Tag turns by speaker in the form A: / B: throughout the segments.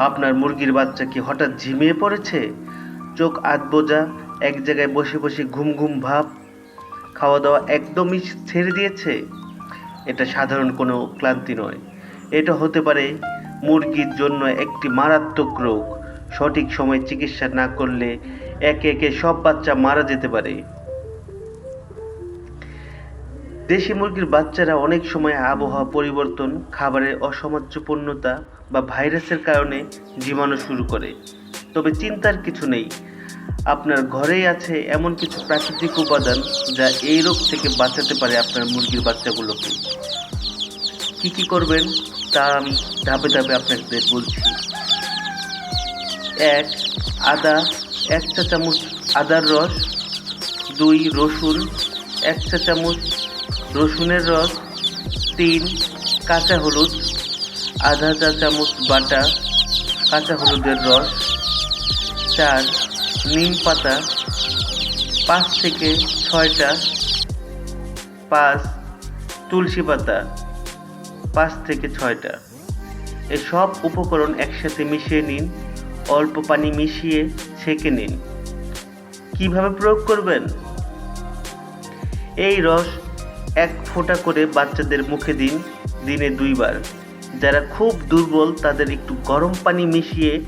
A: আপনার মুরগির বাচ্চা কি হঠাৎ ঝিমিয়ে পড়েছে? চোখ আধ বোঝা, এক জায়গায় বসে বসে ঘুম ঘুম ভাব। খাওয়া দাওয়া একদমই ছেড়ে দিয়েছে। এটা সাধারণ কোনো ক্লান্তি নয়। এটা হতে পারে মুরগির জন্য একটি মারাত্মক রোগ। সঠিক সময়ে চিকিৎসা না করলে একে একে সব বাচ্চা মারা যেতে পারে। দেশি মুরগির বাচ্চারা অনেক সময় আবহাওয়া পরিবর্তন, খাবারের অসামঞ্জস্যপূর্ণতা বা ভাইরাসের কারণে জীবাণু শুরু করে। তবে চিন্তার কিছু নেই। আপনার ঘরেই আছে এমন কিছু প্রাকৃতিক উপাদান যা এই রোগ থেকে বাঁচাতে পারে আপনার মুরগির বাচ্চাগুলোকে। কি কি করবেন তা আমি ধাপে ধাপে আপনাদের বলছি। এক, আদা, এক চা চামচ আদার রস। দুই, রসুন, এক চা চামচ রসুনের রস তিন কাঁচা হলুদ, আধা চা চামচ বাটা, কাঁচা হলুদের রস, চার নিম পাতা, পাঁচ থেকে ছয়টা, পাঁচ তুলসী পাতা, পাঁচ থেকে ছয়টা। এই সব উপকরণ একসাথে মিশিয়ে নিন, অল্প পানি মিশিয়ে ছেঁকে নিন। কীভাবে প্রয়োগ করবেন? এই রস এক ফোঁটা করে বাচ্চাদের মুখে দিন, দিনে দুইবার। যারা খুব দুর্বল, তাদের একটু গরম পানি মিশিয়ে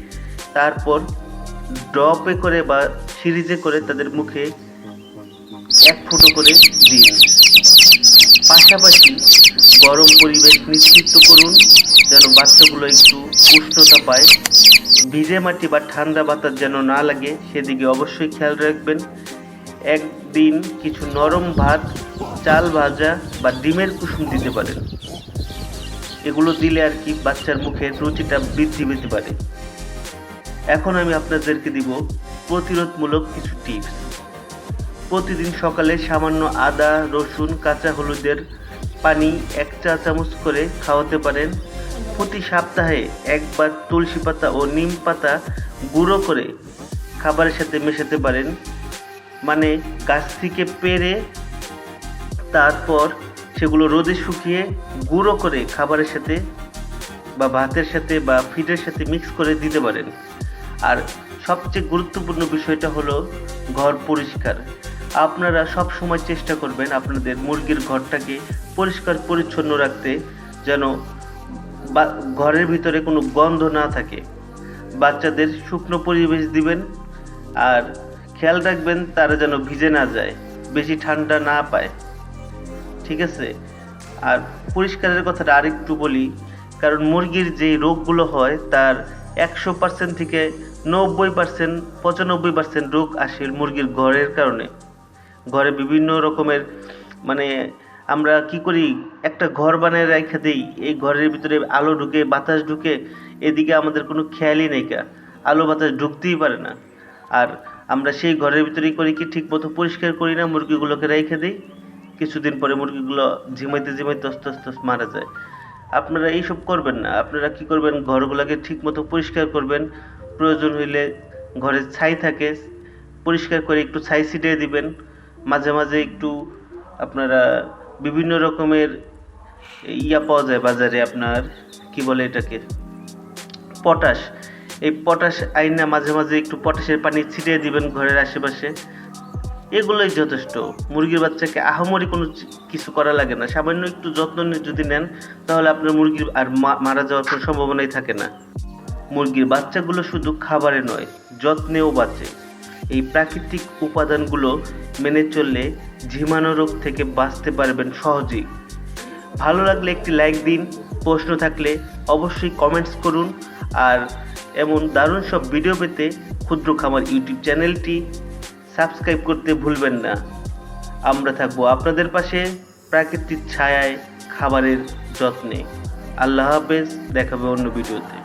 A: তারপর ড্রপে করে বা সিরিজে করে তাদের মুখে এক ফুটো করে দিন। পাশাপাশি গরম পরিবেশ নিশ্চিত করুন, যেন বাচ্চাগুলো একটু উষ্ণতা পায়। ভিজে মাটি বা ঠান্ডা বাতাস যেন না লাগে, সেদিকে অবশ্যই খেয়াল রাখবেন। একদিন কিছু নরম ভাত, চাল ভাজা বা ডিমের কুসুম দিতে পারেন। এগুলো দিলে আর কি বাচ্চার মুখের রুচিটা বৃদ্ধি পেতে পারে। এখন আমি আপনাদেরকে দিব প্রতিরোধমূলক কিছু টিপস। প্রতিদিন সকালে সামান্য আদা, রসুন, কাঁচা হলুদের পানি এক চা চামচ করে খাওয়াতে পারেন। প্রতি সপ্তাহে একবার তুলসী পাতা ও নিম পাতা গুঁড়ো করে খাবারের সাথে মেশাতে পারেন। মানে গাছ থেকে পেরে তারপর সেগুলো রোদে শুকিয়ে গুঁড়ো করে খাবারের সাথে বা ভাতের সাথে বা ফিডের সাথে মিক্স করে দিতে পারেন। আর সবচেয়ে গুরুত্বপূর্ণ বিষয়টা হলো ঘর পরিষ্কার। আপনারা সব সময় চেষ্টা করবেন আপনাদের মুরগির ঘরটাকে পরিষ্কার পরিচ্ছন্ন রাখতে, যেন বা ঘরের ভিতরে কোনো গন্ধ না থাকে। বাচ্চাদের শুকনো পরিবেশ দিবেন, আর খেয়াল রাখবেন তারা যেন ভিজে না যায়, বেশি ঠান্ডা না পায়। ঠিক আছে? আর পরিষ্কারের কথাটা আরেকটু বলি, কারণ মুরগির যে রোগগুলো হয়, তার একশো পার্সেন্ট থেকে নব্বই পার্সেন্ট পঁচানব্বই পার্সেন্ট রোগ আসে মুরগির ঘরের কারণে। ঘরে বিভিন্ন রকমের মানে আমরা কি করি, একটা ঘর বানিয়ে রেখে দিই, এই ঘরের ভিতরে আলো ঢুকে, বাতাস ঢুকে, এদিকে আমাদের কোনো খেয়ালই নেই কা। আলো বাতাস ঢুকতেই পারে না। আর আমরা সেই ঘরের ভিতরেই করি কি ঠিক মতো পরিষ্কার করি না, মুরগিগুলোকে রেখে দিই। কিছুদিন পরে মুরগিগুলো ঝিমাইতে ঝিমাইতে আস্তে আস্তে মারা যায়। আপনারা এইসব করবেন না। আপনারা কি করবেন? ঘরগুলোকে ঠিক মতো পরিষ্কার করবেন। প্রয়োজন হইলে ঘরে ছাই থাকে, পরিষ্কার করে একটু ছাই ছিটিয়ে দিবেন। মাঝে মাঝে একটু আপনারা বিভিন্ন রকমের ইয়া পাওয়া যায় বাজারে আপনার, কি বলে এটাকে? পটাশ। এই পটাশ আইনা মাঝে মাঝে একটু পটাশের পানি ছিটিয়ে দিবেন ঘরের আশেপাশে। এগুলোই যথেষ্ট। মুরগির বাচ্চাকে আহামরি কোনো কিছু করা লাগে না। সামান্য একটু যত্ন যদি নেন, তাহলে আপনার মুরগির আর মারা যাওয়ার কোনো সম্ভাবনাই থাকে না। মুরগির বাচ্চাগুলো শুধু খাবারে নয়, যত্নেও বাঁচে। এই প্রাকৃতিক উপাদানগুলো মেনে চললে ঝিমানো রোগ থেকে বাঁচতে পারবেন সহজেই। ভালো লাগলে একটি লাইক দিন। প্রশ্ন থাকলে অবশ্যই কমেন্টস করুন। আর এমন দারুণ সব ভিডিও পেতে ক্ষুদ্র খামার ইউটিউব চ্যানেলটি সাবস্ক্রাইব করতে ভুলবেন না। আমরা থাকব আপনাদের পাশে প্রাকৃতিক ছায়ায় খাবারের যত্নে। আল্লাহ হাফেজ, দেখাবে অন্য ভিডিওতে